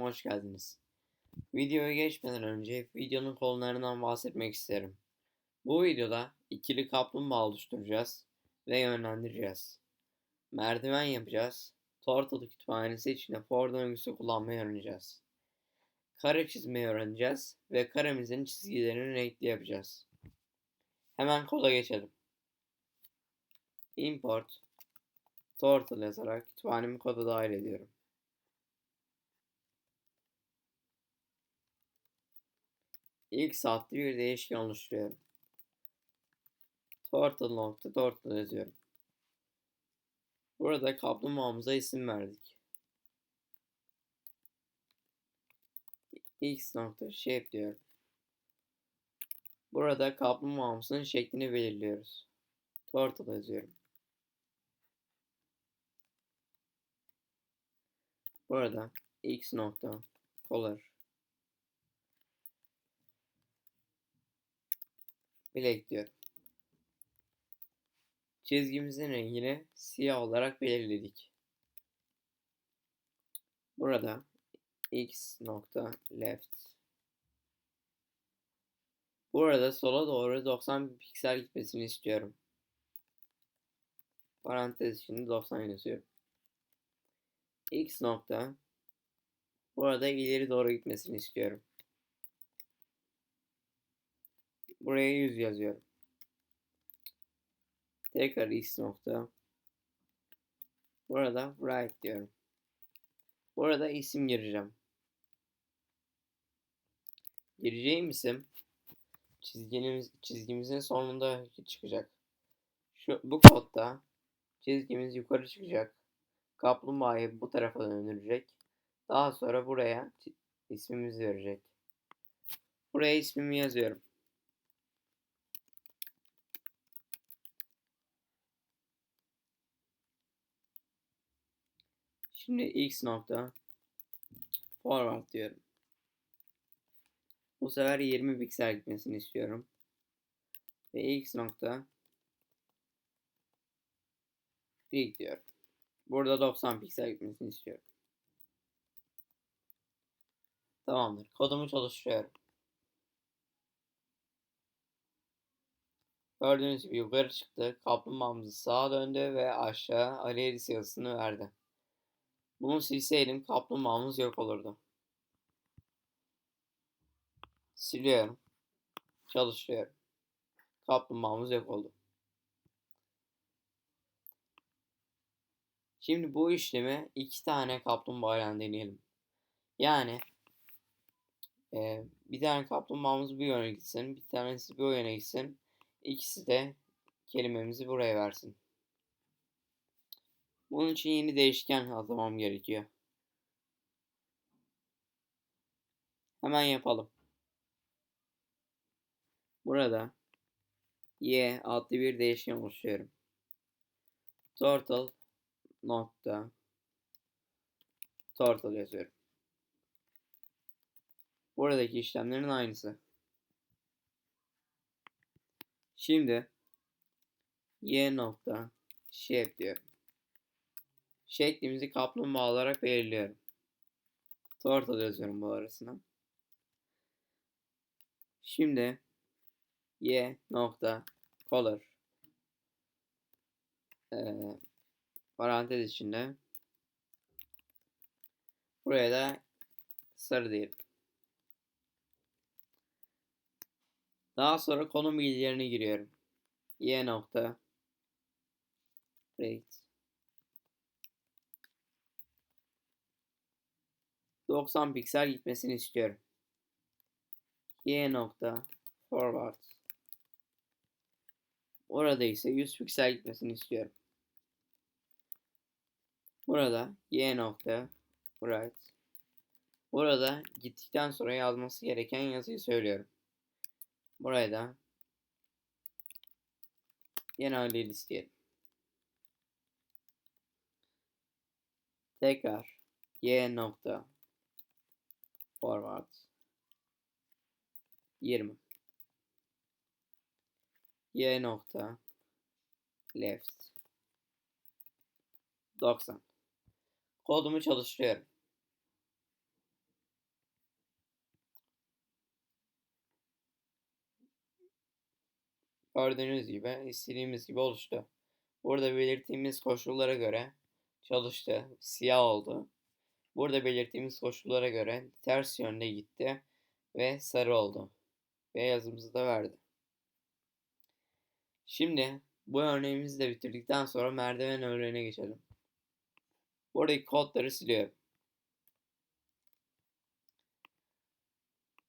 Hoş geldiniz. Videoya geçmeden önce videonun konularından bahsetmek isterim. Bu videoda ikili kaplumbağa oluşturacağız ve yönlendireceğiz. Merdiven yapacağız. Tortalı kütüphanesi içinde for döngüsü kullanmayı öğreneceğiz. Kare çizmeyi öğreneceğiz ve karemizin çizgilerini renkli yapacağız. Hemen koda geçelim. Import Tortal yazarak kütüphanemi koda dahil ediyorum. İlk saatte bir değişken oluşturuyorum. Turtle nokta turtle yazıyorum. Burada kaplumbağamıza isim verdik. x nokta shape diyorum. Burada kaplumbağamızın şeklini belirliyoruz. Turtle yazıyorum. Burada x nokta color Black diyorum. Çizgimizin rengini siyah olarak belirledik. Burada x nokta left. Burada sola doğru 90 piksel gitmesini istiyorum. Parantez içinde 90 yazıyorum. x nokta burada ileri doğru gitmesini istiyorum. Buraya 100 yazıyorum. Tekrar x nokta. Burada right diyorum. Burada isim gireceğim. Gireceğim isim çizgimiz, çizgimizin sonunda çıkacak. Şu bu kodda çizgimiz yukarı çıkacak. Kaplumbağayı bu tarafa döndürecek. Daha sonra buraya ismimizi verecek. Buraya ismimi yazıyorum. Şimdi x nokta forward diyorum. Bu sefer 20 piksel gitmesini istiyorum. Ve x nokta big diyorum. Burada 90 piksel gitmesini istiyorum. Tamamdır. Kodumu çalıştırıyorum. Gördüğünüz gibi yukarı çıktı. Kaplumbağamız sağa döndü ve aşağı Aliyeris yazısını verdi. Bunu silseydim kaplumbağamız yok olurdu. Siliyorum. Çalışıyorum. Kaplumbağamız yok oldu. Şimdi bu işlemi iki tane kaplumbağa ile deneyelim. Yani e, bir tane kaplumbağamız bir yöne gitsin, bir tanesi bir yöne gitsin. İkisi de kelimemizi buraya versin. Bunun için yeni değişken hazırlamam gerekiyor. Hemen yapalım. Burada y adlı bir değişken oluşturuyorum. Total nokta total yazıyorum. Buradaki işlemlerin aynısı. Şimdi y nokta shape diyorum şeklimizi kaplumbağa olarak belirliyorum. Turtle yazıyorum bu arasına. Şimdi y nokta color ee, parantez içinde buraya da sarı diyelim. Daha sonra konum bilgilerini giriyorum. y nokta rate 90 piksel gitmesini istiyorum. Y nokta forward. Orada ise 100 piksel gitmesini istiyorum. Burada y nokta right. Burada gittikten sonra yazması gereken yazıyı söylüyorum. Buraya da yeni haliyle isteyelim. Tekrar y nokta Forward 20 Y nokta Left 90 Kodumu çalıştırıyorum. Gördüğünüz gibi istediğimiz gibi oluştu. Burada belirttiğimiz koşullara göre çalıştı. Siyah oldu. Burada belirttiğimiz koşullara göre ters yönde gitti ve sarı oldu. Ve yazımızı da verdi. Şimdi bu örneğimizi de bitirdikten sonra merdiven örneğine geçelim. Buradaki kodları siliyorum.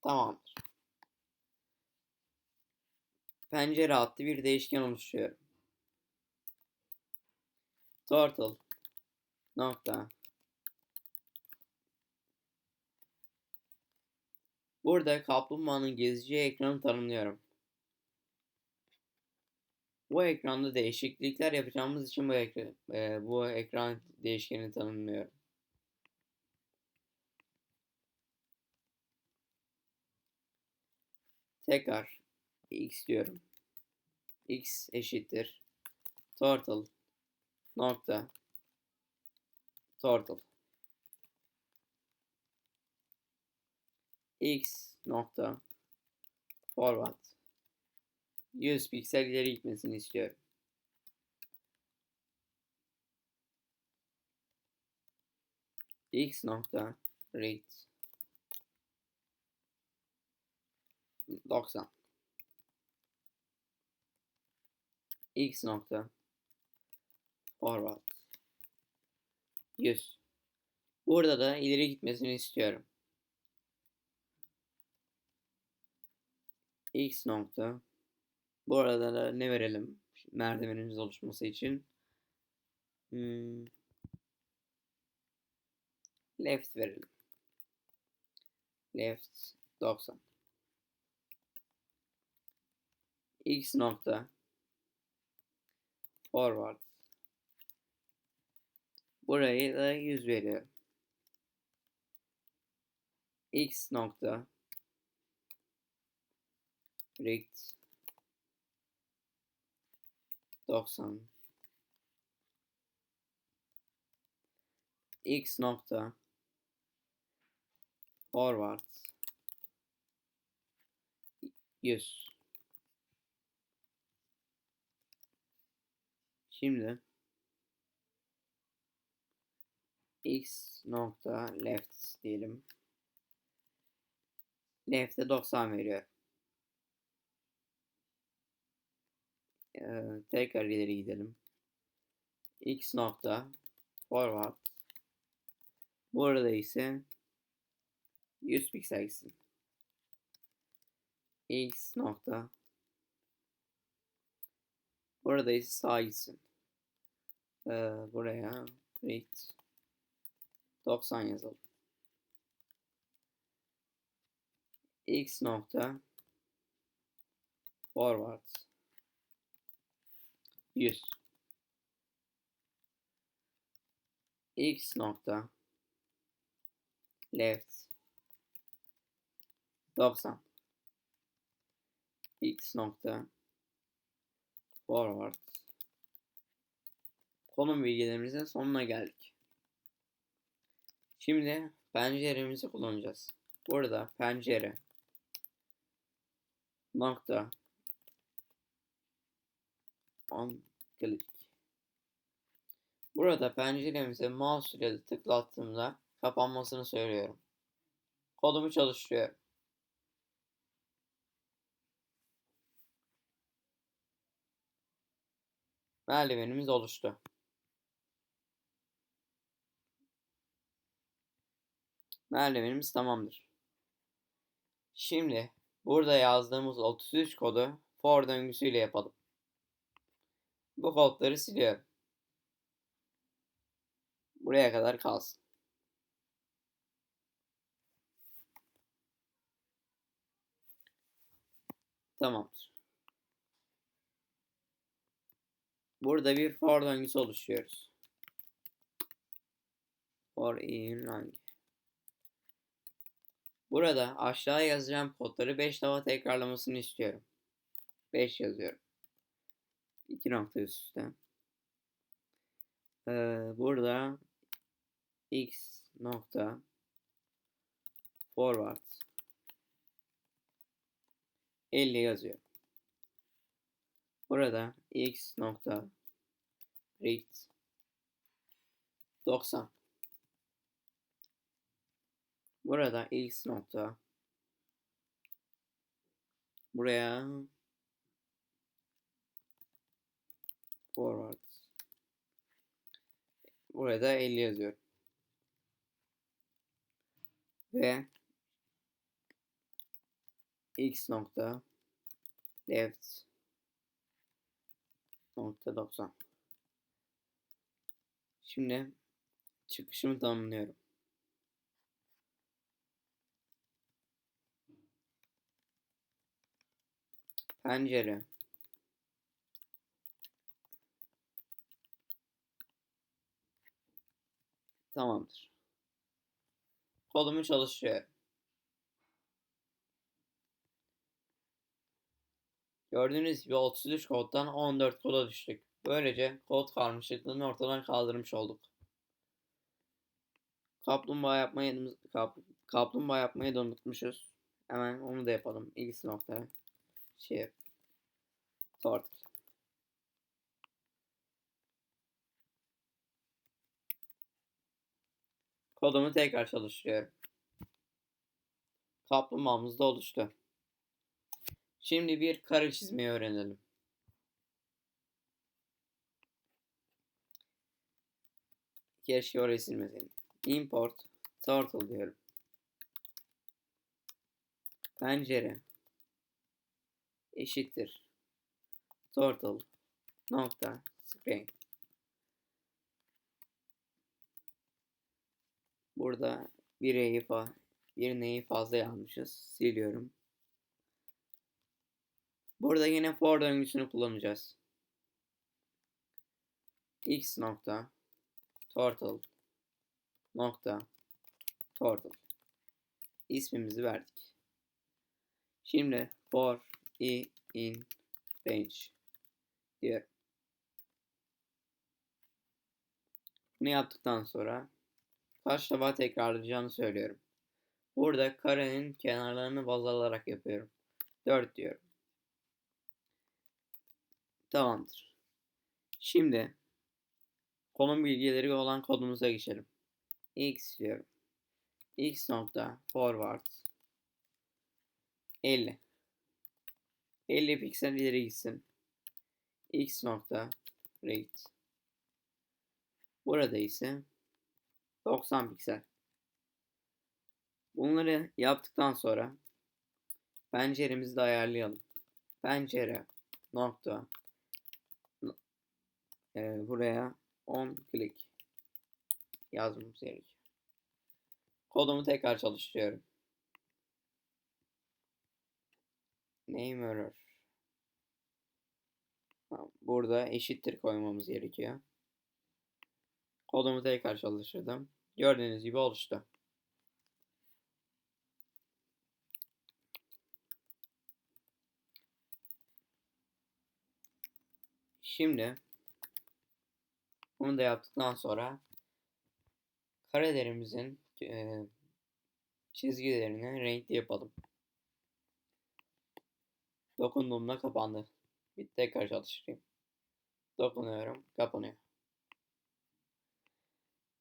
Tamamdır. Pencere adlı bir değişken oluşturuyorum. Turtle nokta Burada kaplumbağanın gezeceği ekranı tanımlıyorum. Bu ekranda değişiklikler yapacağımız için bu ekran, e, bu ekran değişkeni tanımlıyorum. Tekrar x diyorum. x eşittir turtle nokta turtle x nokta forward 100 piksel ileri gitmesini istiyorum. x nokta read 90 x nokta forward 100 Burada da ileri gitmesini istiyorum. X nokta. Bu arada da ne verelim merdivenimiz oluşması için? Hmm. left verelim. Left 90 x nokta. Forward. Burayı da 100 veriyorum x nokta rect 90 x nokta. Forward 100 Şimdi. X nokta left diyelim. Left'e 90 veriyor. Tekrar ileri gidelim. X nokta forward. Burada ise 100 piksel gitsin. X nokta Burada ise sağ gitsin. Ee, buraya rate 90 yazalım. X nokta forward 100 x nokta. Left. 90 x nokta. Forward. Konum bilgilerimizin sonuna geldik. Şimdi penceremizi kullanacağız. Burada pencere. Nokta. On click. Burada penceremize mouse ile tıklattığımda kapanmasını söylüyorum. Kodumu çalıştırıyorum. Merdivenimiz oluştu. Merdivenimiz tamamdır. Şimdi burada yazdığımız 33 kodu for döngüsüyle yapalım. Bu kodları siliyorum. Buraya kadar kalsın. Tamamdır. Burada bir for döngüsü oluşturuyoruz. For in hangi? Burada aşağıya yazacağım kodları 5 defa tekrarlamasını istiyorum. 5 yazıyorum. 2 nokta üstte. Ee, burada x nokta forward 50 yazıyor. Burada x nokta read 90. Burada x nokta buraya forward burada 50 yazıyorum. Ve x nokta left nokta 90. Şimdi çıkışımı tamamlıyorum. Pencere. Tamamdır. Kolumu çalışıyor. Gördüğünüz gibi 33 koddan 14 koda düştük. Böylece kod karmaşıklığını ortadan kaldırmış olduk. Kaplumbağa yapmayı kap, kaplumbağa yapmayı da unutmuşuz. Hemen onu da yapalım. X nokta şey sort. Kodumu tekrar çalıştırıyorum. Kaplumbağamız da oluştu. Şimdi bir kare çizmeyi öğrenelim. Keşke orayı silmeseydim. Import turtle diyorum. Pencere eşittir turtle nokta screen. Burada bir e'yi fa bir neyi fazla yazmışız. Siliyorum. Burada yine for döngüsünü kullanacağız. x nokta turtle nokta turtle ismimizi verdik. Şimdi for i in range diyor. Bunu yaptıktan sonra kaç defa tekrarlayacağını söylüyorum. Burada karenin kenarlarını baz alarak yapıyorum. 4 diyorum. Tamamdır. Şimdi konum bilgileri olan kodumuza geçelim. x diyorum. x nokta forward 50 50 piksel ileri gitsin. x nokta rate burada ise 90 piksel. Bunları yaptıktan sonra penceremizi de ayarlayalım. Pencere nokta e, buraya 10 klik yazmamız gerekiyor. Kodumu tekrar çalıştırıyorum. Name error. Burada eşittir koymamız gerekiyor. Kodumu tekrar çalıştırdım. Gördüğünüz gibi oluştu. Şimdi bunu da yaptıktan sonra karelerimizin e, çizgilerini renkli yapalım. Dokunduğumda kapandı. Bir tekrar çalıştırayım. Dokunuyorum, kapanıyor.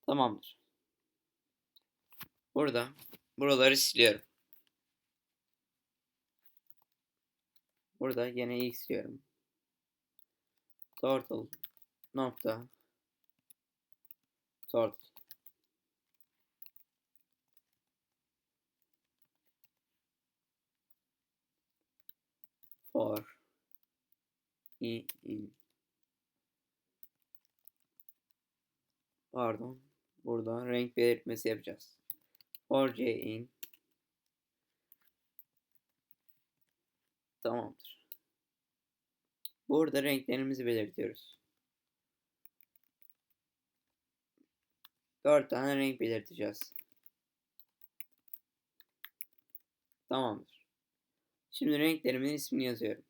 Tamamdır. Burada buraları siliyorum. Burada yine x diyorum. Turtle nokta turtle for i in pardon burada renk belirtmesi yapacağız. J in tamamdır. Burada renklerimizi belirtiyoruz. 4 tane renk belirteceğiz. Tamamdır. Şimdi renklerimin ismini yazıyorum.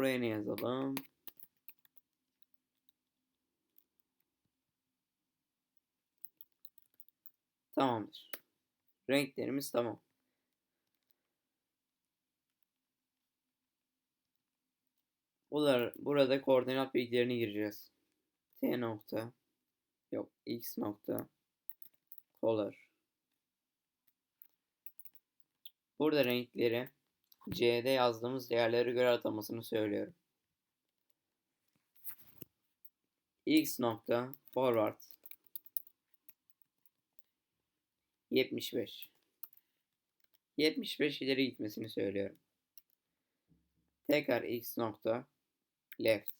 Buraya ne yazalım? Tamamdır. Renklerimiz tamam. Bunlar, burada koordinat bilgilerini gireceğiz. T nokta yok x nokta color. Burada renkleri C'de yazdığımız değerlere göre atamasını söylüyorum. x nokta forward 75 75 ileri gitmesini söylüyorum. Tekrar x nokta left.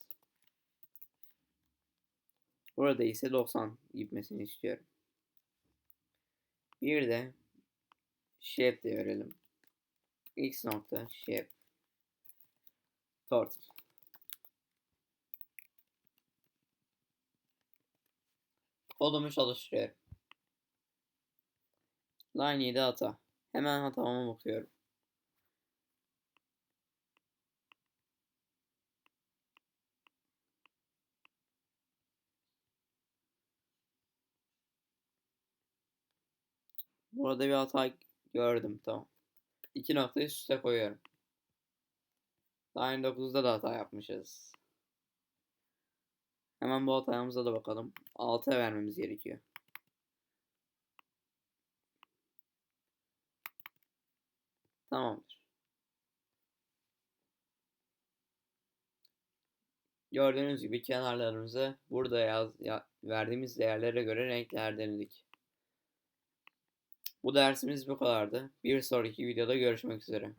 Burada ise 90 gitmesini istiyorum. Bir de shape de verelim. X nokta shape turtle. Kodumu çalıştırıyorum. Line 7 hata. Hemen hatamı bakıyorum. Burada bir hata gördüm tamam. İki noktayı üst üste koyuyorum. Line 9'da da hata yapmışız. Hemen bu hatamıza da bakalım. 6'ya vermemiz gerekiyor. Tamamdır. Gördüğünüz gibi kenarlarımızı burada yaz, ya, verdiğimiz değerlere göre renklendirdik. Bu dersimiz bu kadardı. Bir sonraki videoda görüşmek üzere.